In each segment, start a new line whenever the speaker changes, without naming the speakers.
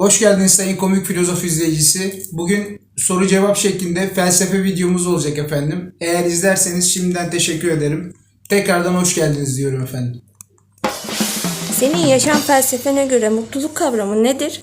Hoş geldiniz sayın komik filozof izleyicisi. Bugün soru cevap şeklinde felsefe videomuz olacak efendim. Eğer izlerseniz şimdiden teşekkür ederim. Tekrardan hoş geldiniz diyorum efendim.
Senin yaşam felsefene göre mutluluk kavramı nedir?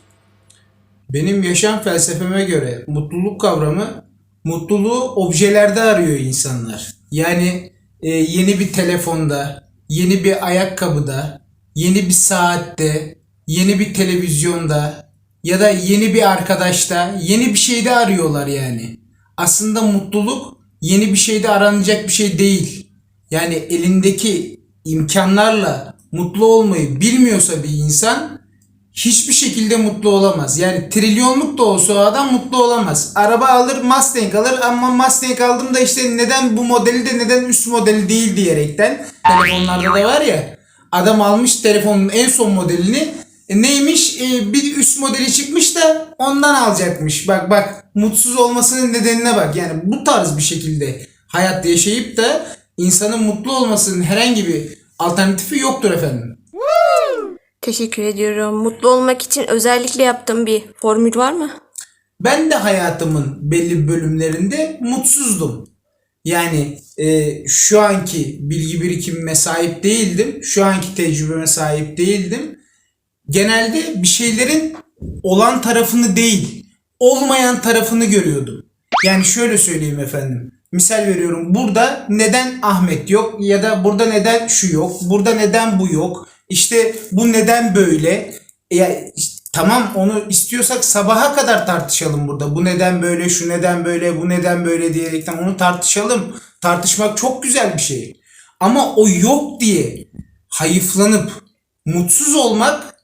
Benim yaşam felsefeme göre mutluluk kavramı mutluluğu objelerde arıyor insanlar. Yani e, yeni bir telefonda, yeni bir ayakkabıda, yeni bir saatte, yeni bir televizyonda ya da yeni bir arkadaşta, yeni bir şeyde arıyorlar yani. Aslında mutluluk yeni bir şeyde aranacak bir şey değil. Yani elindeki imkanlarla mutlu olmayı bilmiyorsa bir insan hiçbir şekilde mutlu olamaz. Yani trilyonluk da olsa o adam mutlu olamaz. Araba alır Mustang alır ama Mustang aldım da işte neden bu modeli de neden üst modeli değil diyerekten. Telefonlarda da var ya adam almış telefonun en son modelini neymiş E, bir üst modeli çıkmış da ondan alacakmış. Bak bak mutsuz olmasının nedenine bak. Yani bu tarz bir şekilde hayat yaşayıp da insanın mutlu olmasının herhangi bir alternatifi yoktur efendim.
Teşekkür ediyorum. Mutlu olmak için özellikle yaptığım bir formül var mı?
Ben de hayatımın belli bölümlerinde mutsuzdum. Yani e, şu anki bilgi birikimime sahip değildim. Şu anki tecrübeme sahip değildim. Genelde bir şeylerin olan tarafını değil, olmayan tarafını görüyordum. Yani şöyle söyleyeyim efendim. Misal veriyorum. Burada neden Ahmet yok ya da burada neden şu yok, burada neden bu yok. İşte bu neden böyle? Ya işte tamam onu istiyorsak sabaha kadar tartışalım burada. Bu neden böyle, şu neden böyle, bu neden böyle diyerekten onu tartışalım. Tartışmak çok güzel bir şey. Ama o yok diye hayıflanıp mutsuz olmak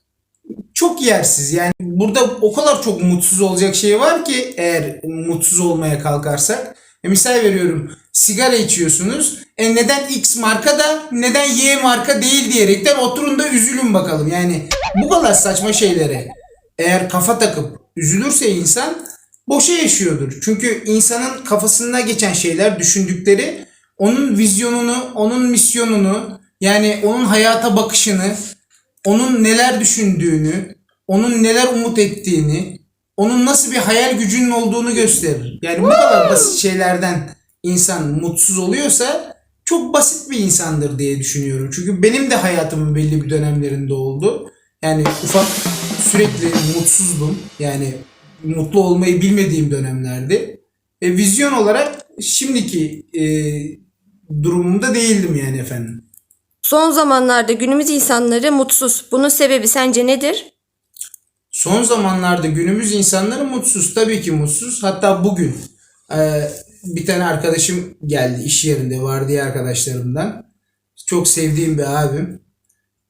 çok yersiz. Yani burada o kadar çok mutsuz olacak şey var ki eğer mutsuz olmaya kalkarsak. E misal veriyorum sigara içiyorsunuz. E neden X marka da neden Y marka değil diyerekten oturun da üzülün bakalım. Yani bu kadar saçma şeylere eğer kafa takıp üzülürse insan boşa yaşıyordur. Çünkü insanın kafasına geçen şeyler, düşündükleri onun vizyonunu, onun misyonunu yani onun hayata bakışını, onun neler düşündüğünü, onun neler umut ettiğini, onun nasıl bir hayal gücünün olduğunu gösterir. Yani bu kadar basit şeylerden insan mutsuz oluyorsa çok basit bir insandır diye düşünüyorum. Çünkü benim de hayatımın belli bir dönemlerinde oldu. Yani ufak sürekli mutsuzdum. Yani mutlu olmayı bilmediğim dönemlerdi. E, vizyon olarak şimdiki e, durumumda değildim yani efendim.
Son zamanlarda günümüz insanları mutsuz. Bunun sebebi sence nedir?
Son zamanlarda günümüz insanları mutsuz. Tabii ki mutsuz. Hatta bugün e, bir tane arkadaşım geldi iş yerinde vardiya arkadaşlarımdan. Çok sevdiğim bir abim.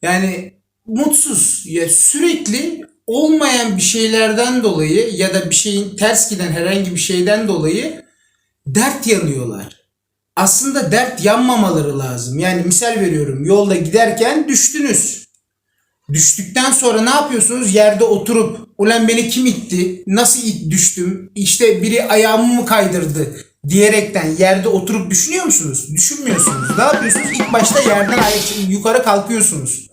Yani mutsuz. Ya sürekli olmayan bir şeylerden dolayı ya da bir şeyin ters giden herhangi bir şeyden dolayı dert yanıyorlar. Aslında dert yanmamaları lazım. Yani misal veriyorum yolda giderken düştünüz. Düştükten sonra ne yapıyorsunuz? Yerde oturup ulan beni kim itti? Nasıl it düştüm? İşte biri ayağımı mı kaydırdı? diyerekten yerde oturup düşünüyor musunuz? Düşünmüyorsunuz. Ne yapıyorsunuz? İlk başta yerden yukarı kalkıyorsunuz.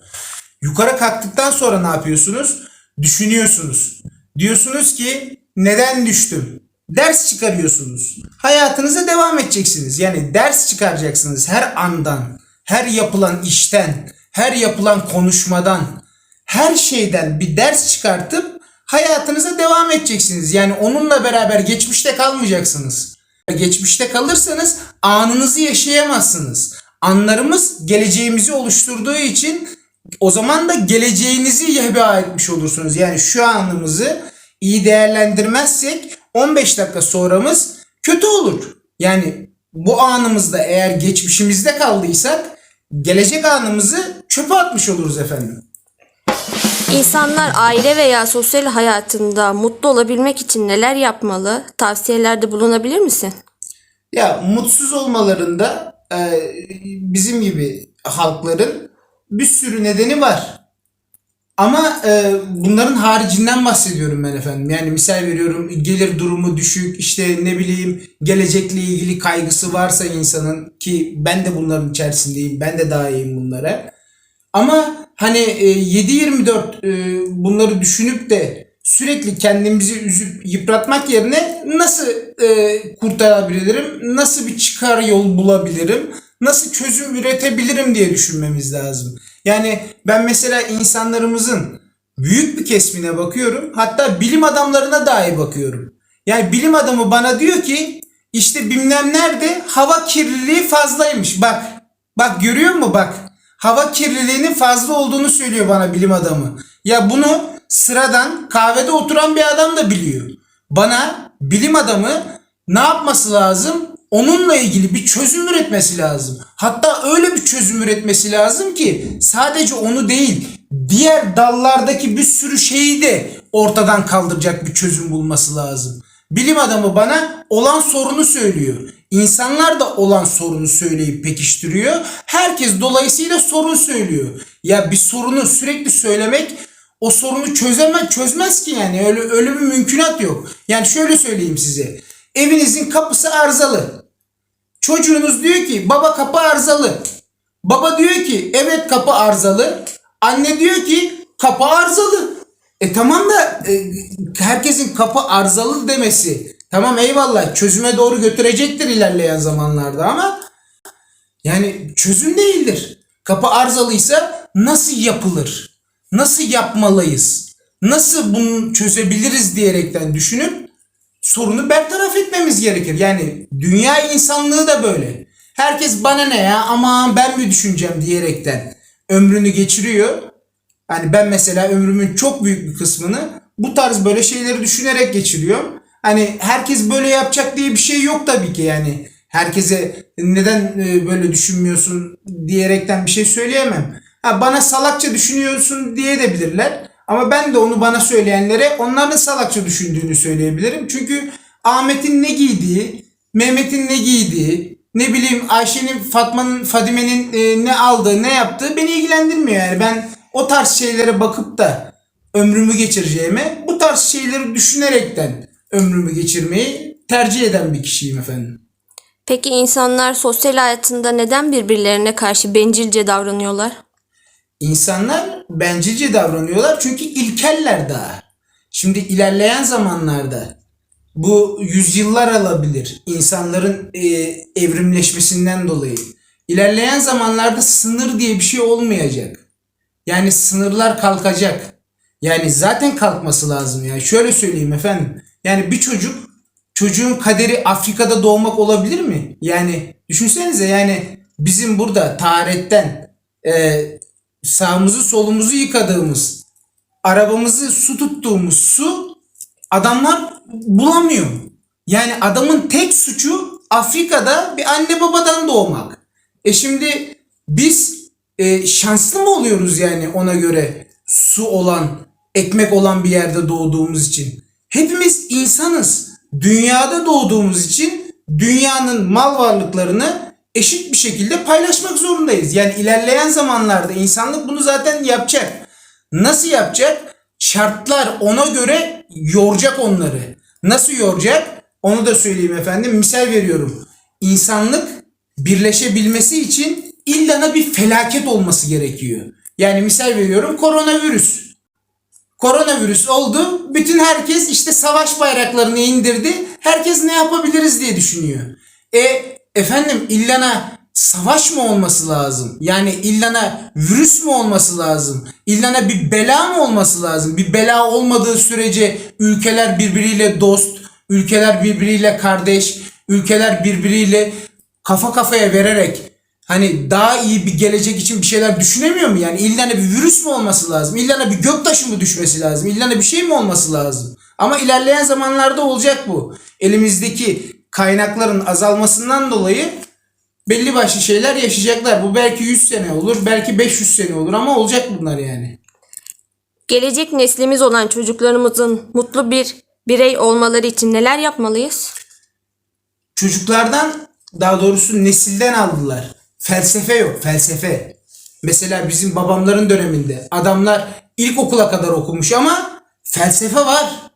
Yukarı kalktıktan sonra ne yapıyorsunuz? Düşünüyorsunuz. Diyorsunuz ki neden düştüm? Ders çıkarıyorsunuz. Hayatınıza devam edeceksiniz. Yani ders çıkaracaksınız her andan, her yapılan işten, her yapılan konuşmadan, her şeyden bir ders çıkartıp hayatınıza devam edeceksiniz. Yani onunla beraber geçmişte kalmayacaksınız. Geçmişte kalırsanız anınızı yaşayamazsınız. Anlarımız geleceğimizi oluşturduğu için o zaman da geleceğinizi heba etmiş olursunuz. Yani şu anımızı iyi değerlendirmezsek 15 dakika sonramız kötü olur. Yani bu anımızda eğer geçmişimizde kaldıysak gelecek anımızı çöpe atmış oluruz efendim.
İnsanlar aile veya sosyal hayatında mutlu olabilmek için neler yapmalı? Tavsiyelerde bulunabilir misin?
Ya mutsuz olmalarında e, bizim gibi halkların bir sürü nedeni var. Ama e, bunların haricinden bahsediyorum ben efendim. Yani misal veriyorum gelir durumu düşük işte ne bileyim gelecekle ilgili kaygısı varsa insanın ki ben de bunların içerisindeyim. Ben de dahiyim bunlara. Ama hani e, 7-24 e, bunları düşünüp de sürekli kendimizi üzüp yıpratmak yerine nasıl e, kurtarabilirim, nasıl bir çıkar yol bulabilirim, nasıl çözüm üretebilirim diye düşünmemiz lazım. Yani ben mesela insanlarımızın büyük bir kesmine bakıyorum. Hatta bilim adamlarına dahi bakıyorum. Yani bilim adamı bana diyor ki işte bilmem nerede hava kirliliği fazlaymış. Bak bak görüyor musun bak. Hava kirliliğinin fazla olduğunu söylüyor bana bilim adamı. Ya bunu sıradan kahvede oturan bir adam da biliyor. Bana bilim adamı ne yapması lazım? Onunla ilgili bir çözüm üretmesi lazım. Hatta öyle bir çözüm üretmesi lazım ki sadece onu değil, diğer dallardaki bir sürü şeyi de ortadan kaldıracak bir çözüm bulması lazım. Bilim adamı bana olan sorunu söylüyor. İnsanlar da olan sorunu söyleyip pekiştiriyor. Herkes dolayısıyla sorun söylüyor. Ya bir sorunu sürekli söylemek o sorunu çözemez, çözmez ki yani. Öyle, öyle bir mümkünat yok. Yani şöyle söyleyeyim size. Evinizin kapısı arızalı. Çocuğunuz diyor ki baba kapı arızalı. Baba diyor ki evet kapı arızalı. Anne diyor ki kapı arızalı. E tamam da e, herkesin kapı arızalı demesi tamam eyvallah çözüme doğru götürecektir ilerleyen zamanlarda ama yani çözüm değildir. Kapı arızalıysa nasıl yapılır? Nasıl yapmalıyız? Nasıl bunu çözebiliriz diyerekten düşünüp sorunu bertaraf etmemiz gerekir. Yani dünya insanlığı da böyle. Herkes bana ne ya aman ben mi düşüneceğim diyerekten ömrünü geçiriyor. Hani ben mesela ömrümün çok büyük bir kısmını bu tarz böyle şeyleri düşünerek geçiriyorum. Hani herkes böyle yapacak diye bir şey yok tabii ki yani. Herkese neden e, böyle düşünmüyorsun diyerekten bir şey söyleyemem. Ha, bana salakça düşünüyorsun diye de bilirler. Ama ben de onu bana söyleyenlere onların salakça düşündüğünü söyleyebilirim. Çünkü Ahmet'in ne giydiği, Mehmet'in ne giydiği, ne bileyim Ayşe'nin, Fatma'nın, Fadime'nin e, ne aldığı, ne yaptığı beni ilgilendirmiyor yani. Ben o tarz şeylere bakıp da ömrümü geçireceğime bu tarz şeyleri düşünerekten ömrümü geçirmeyi tercih eden bir kişiyim efendim.
Peki insanlar sosyal hayatında neden birbirlerine karşı bencilce davranıyorlar?
İnsanlar bencilce davranıyorlar çünkü ilkeller daha. Şimdi ilerleyen zamanlarda bu yüzyıllar alabilir insanların e, evrimleşmesinden dolayı. İlerleyen zamanlarda sınır diye bir şey olmayacak. Yani sınırlar kalkacak. Yani zaten kalkması lazım ya. Şöyle söyleyeyim efendim. Yani bir çocuk çocuğun kaderi Afrika'da doğmak olabilir mi? Yani düşünsenize yani bizim burada tarihten e, sağımızı solumuzu yıkadığımız arabamızı su tuttuğumuz su adamlar bulamıyor. Yani adamın tek suçu Afrika'da bir anne babadan doğmak. E şimdi biz e, şanslı mı oluyoruz yani ona göre su olan, ekmek olan bir yerde doğduğumuz için? Hepimiz insanız. Dünyada doğduğumuz için dünyanın mal varlıklarını eşit bir şekilde paylaşmak zorundayız. Yani ilerleyen zamanlarda insanlık bunu zaten yapacak. Nasıl yapacak? Şartlar ona göre yoracak onları. Nasıl yoracak? Onu da söyleyeyim efendim. Misal veriyorum. İnsanlık birleşebilmesi için illana bir felaket olması gerekiyor. Yani misal veriyorum koronavirüs. Koronavirüs oldu. Bütün herkes işte savaş bayraklarını indirdi. Herkes ne yapabiliriz diye düşünüyor. E efendim illana savaş mı olması lazım? Yani illana virüs mü olması lazım? İllana bir bela mı olması lazım? Bir bela olmadığı sürece ülkeler birbiriyle dost, ülkeler birbiriyle kardeş, ülkeler birbiriyle kafa kafaya vererek hani daha iyi bir gelecek için bir şeyler düşünemiyor mu? Yani illana bir virüs mü olması lazım? İllana bir göktaşı mı düşmesi lazım? İllana bir şey mi olması lazım? Ama ilerleyen zamanlarda olacak bu. Elimizdeki kaynakların azalmasından dolayı belli başlı şeyler yaşayacaklar. Bu belki 100 sene olur, belki 500 sene olur ama olacak bunlar yani.
Gelecek neslimiz olan çocuklarımızın mutlu bir birey olmaları için neler yapmalıyız?
Çocuklardan daha doğrusu nesilden aldılar. Felsefe yok, felsefe. Mesela bizim babamların döneminde adamlar ilkokula kadar okumuş ama felsefe var.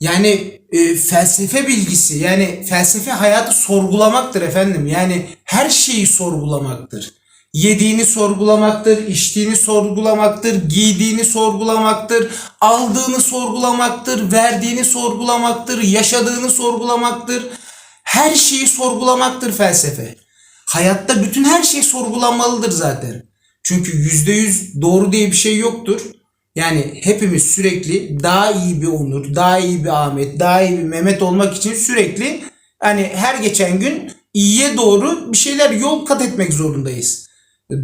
Yani e, felsefe bilgisi yani felsefe hayatı sorgulamaktır efendim. Yani her şeyi sorgulamaktır. Yediğini sorgulamaktır, içtiğini sorgulamaktır, giydiğini sorgulamaktır, aldığını sorgulamaktır, verdiğini sorgulamaktır, yaşadığını sorgulamaktır. Her şeyi sorgulamaktır felsefe. Hayatta bütün her şey sorgulanmalıdır zaten. Çünkü yüzde yüz doğru diye bir şey yoktur. Yani hepimiz sürekli daha iyi bir Onur, daha iyi bir Ahmet, daha iyi bir Mehmet olmak için sürekli hani her geçen gün iyiye doğru bir şeyler yol kat etmek zorundayız.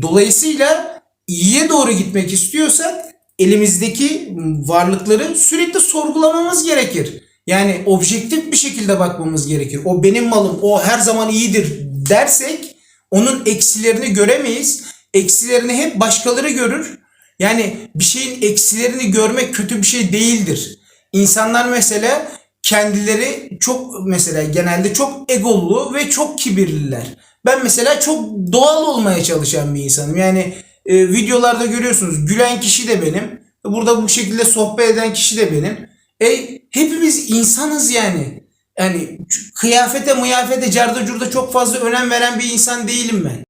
Dolayısıyla iyiye doğru gitmek istiyorsak elimizdeki varlıkları sürekli sorgulamamız gerekir. Yani objektif bir şekilde bakmamız gerekir. O benim malım, o her zaman iyidir dersek onun eksilerini göremeyiz. Eksilerini hep başkaları görür. Yani bir şeyin eksilerini görmek kötü bir şey değildir. İnsanlar mesela kendileri çok mesela genelde çok egolu ve çok kibirliler. Ben mesela çok doğal olmaya çalışan bir insanım. Yani e, videolarda görüyorsunuz gülen kişi de benim. Burada bu şekilde sohbet eden kişi de benim. E, hepimiz insanız yani. Yani kıyafete mıyafete carda curda çok fazla önem veren bir insan değilim ben.